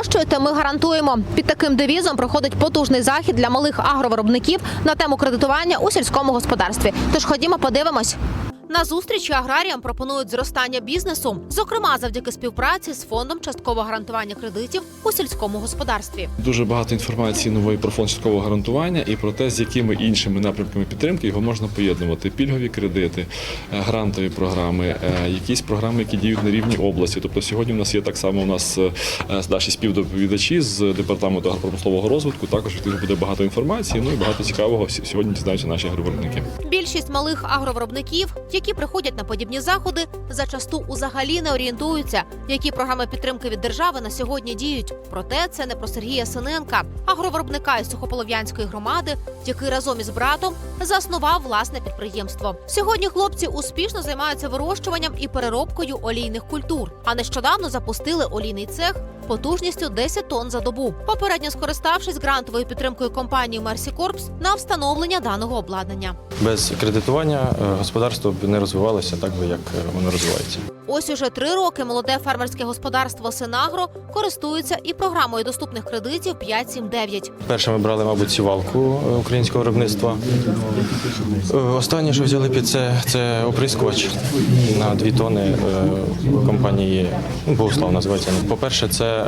вирощуєте, ми гарантуємо. Під таким девізом проходить потужний захід для малих агровиробників на тему кредитування у сільському господарстві. Тож ходімо, подивимось. На зустрічі аграріям пропонують зростання бізнесу, зокрема завдяки співпраці з фондом часткового гарантування кредитів у сільському господарстві. Дуже багато інформації нової про фонд часткового гарантування і про те, з якими іншими напрямками підтримки його можна поєднувати. Пільгові кредити, е, грантові програми, е, якісь програми, які діють на рівні області. Тобто сьогодні в нас є так само у нас е, наші співдоповідачі з департаменту агропромислового розвитку. Також від них буде багато інформації. Ну і багато цікавого сьогодні дізнаються наші агровиробники. Більшість малих агровиробників, які приходять на подібні заходи, зачасту узагалі не орієнтуються, які програми підтримки від держави на сьогодні діють. Проте це не про Сергія Синенка, агровиробника із Сухополов'янської громади, який разом із братом заснував власне підприємство. Сьогодні хлопці успішно займаються вирощуванням і переробкою олійних культур. А нещодавно запустили олійний цех потужністю 10 тонн за добу. Попередньо скориставшись грантовою підтримкою компанії Мерсі Корпс на встановлення даного обладнання. Без кредитування е, господарство б не розвивалося так би, як е, воно розвивається. Ось уже три роки молоде фермерське господарство Синагро користується і програмою доступних кредитів 579. Перше ми брали, мабуть, сівалку е, українського виробництва. Е, Останнє, що взяли під це, це оприскувач на 2 тони е, компанії ну, Богуслав називається. По-перше, це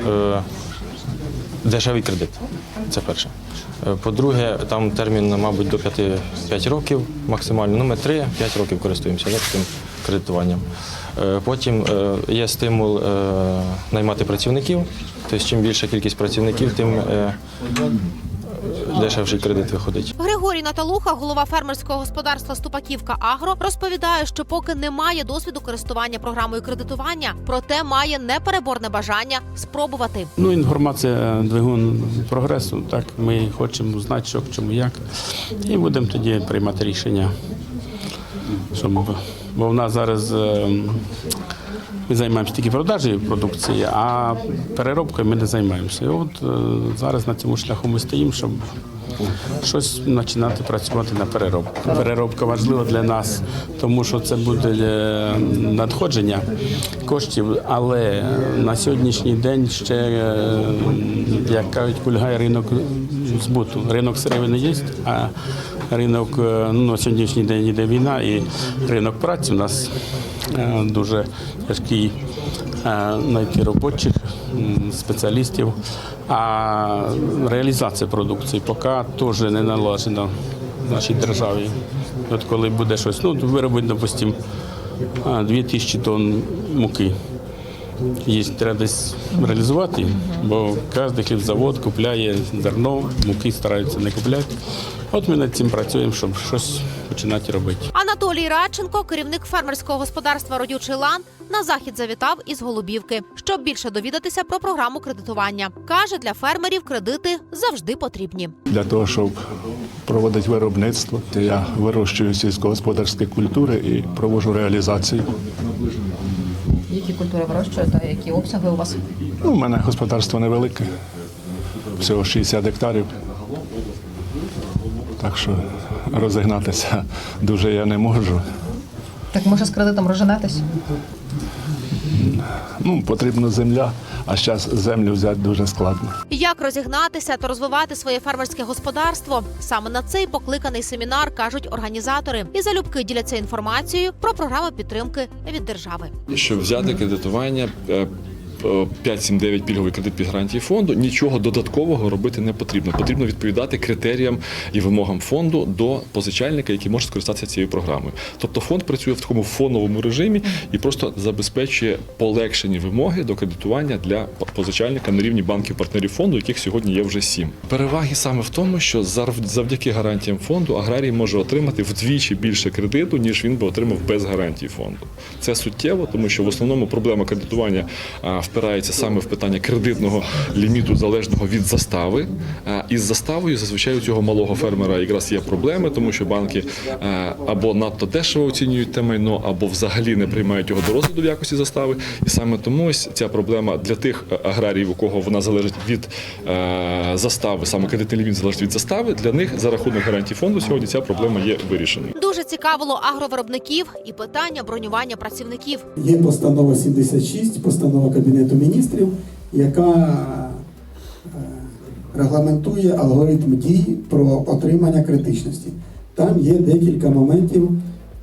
дешевий кредит. Це перше. По-друге, там термін, мабуть, до 5, 5 років максимально. Ну, ми 3-5 років користуємося кредитуванням. Е, Потім е, є стимул е, наймати працівників. Тобто, чим більша кількість працівників, тим дешевший кредит виходить. Григорій Наталуха, голова фермерського господарства Ступаківка Агро, розповідає, що поки немає досвіду користування програмою кредитування, проте має непереборне бажання спробувати. Ну, інформація двигун прогресу. Так, ми хочемо знати, що к чому як. І будемо тоді приймати рішення. Щоб, бо в нас зараз е, ми займаємося тільки продажею продукції, а переробкою ми не займаємося. І от е, зараз на цьому шляху ми стоїмо, щоб щось починати працювати на переробку. Переробка важлива для нас, тому що це буде е, надходження коштів, але на сьогоднішній день ще, як кажуть, кульгає ринок збуту. Ринок сировини є, а ринок е, ну, на сьогоднішній день йде війна, і ринок праці у нас е, дуже тяжкий е, знайти робочих спеціалістів. А реалізація продукції поки теж не налажена в нашій державі. От коли буде щось, ну виробити, допустимо, 2000 тонн муки. Її треба десь реалізувати, бо кожен хлібзавод купляє зерно, муки стараються не купляти. От ми над цим працюємо, щоб щось починати робити. Анатолій Радченко, керівник фермерського господарства Родючий лан, на захід завітав із Голубівки, щоб більше довідатися про програму кредитування. каже, для фермерів кредити завжди потрібні. для того, щоб проводити виробництво. Я вирощую сільськогосподарські культури і проводжу реалізацію. Які культури вирощуєте, які обсяги у вас? Ну, у мене господарство невелике, всього 60 гектарів. Так що розігнатися дуже я не можу. Так може з кредитом розженетись? Ну, потрібна земля, а зараз землю взяти дуже складно. Як розігнатися та розвивати своє фермерське господарство? Саме на цей покликаний семінар кажуть організатори і залюбки діляться інформацією про програми підтримки від держави. Щоб взяти кредитування. Е, е, 579 пільговий кредит під гарантії фонду нічого додаткового робити не потрібно. Потрібно відповідати критеріям і вимогам фонду до позичальника, який може скористатися цією програмою. Тобто фонд працює в такому фоновому режимі і просто забезпечує полегшені вимоги до кредитування для позичальника на рівні банків партнерів фонду, яких сьогодні є вже сім. Переваги саме в тому, що завдяки гарантіям фонду аграрій може отримати вдвічі більше кредиту, ніж він би отримав без гарантій фонду. Це суттєво, тому що в основному проблема кредитування а, впирається саме в питання кредитного ліміту залежного від застави. Із заставою зазвичай у цього малого фермера якраз є проблеми, тому що банки або надто дешево оцінюють те майно, або взагалі не приймають його до розгляду в якості застави. І саме тому ось ця проблема для тих е, аграріїв, у кого вона залежить від е, застави, саме кредитний ліміт залежить від застави. Для них за рахунок гарантій фонду сьогодні ця проблема є вирішеною. Дуже цікавило агровиробників і питання бронювання працівників. Є постанова 76, постанова Кабінету міністрів, яка регламентує алгоритм дій про отримання критичності. Там є декілька моментів,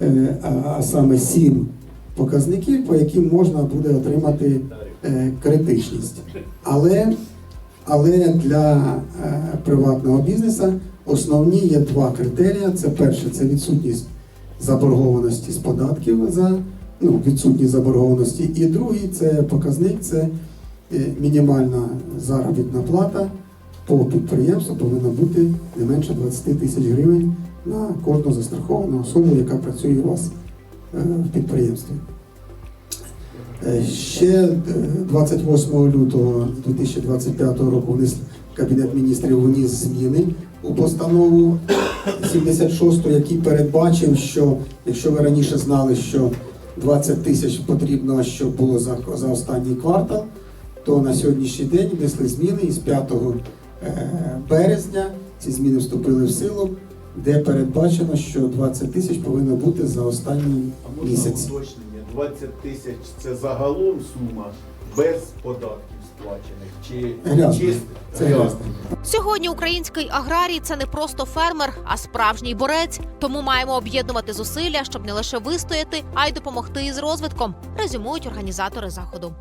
е, а- саме сім показників, по яким можна буде отримати е, критичність. Але, але для е, приватного бізнесу основні є два критерії. Це перше, це відсутність заборгованості з податків за ну, відсутність заборгованості. І другий це показник, це е, мінімальна заробітна плата по підприємству повинна бути не менше 20 тисяч гривень на кожну застраховану особу, яка працює у вас е, в підприємстві. Е, Ще е, 28 лютого 2025 року вниз Кабінет міністрів вніс зміни у постанову 76, який передбачив, що якщо ви раніше знали, що 20 тисяч потрібно, щоб було за, за останній квартал, то на сьогоднішній день внесли зміни і з 5 е, березня ці зміни вступили в силу, де передбачено, що 20 тисяч повинно бути за останній А можна місяць. уточнення? 20 тисяч це загалом сума без податків сплачених чи Грязно. чисто? Це грязно. Сьогодні український аграрій це не просто фермер, а справжній борець. Тому маємо об'єднувати зусилля, щоб не лише вистояти, а й допомогти із розвитком. Резюмують організатори заходу.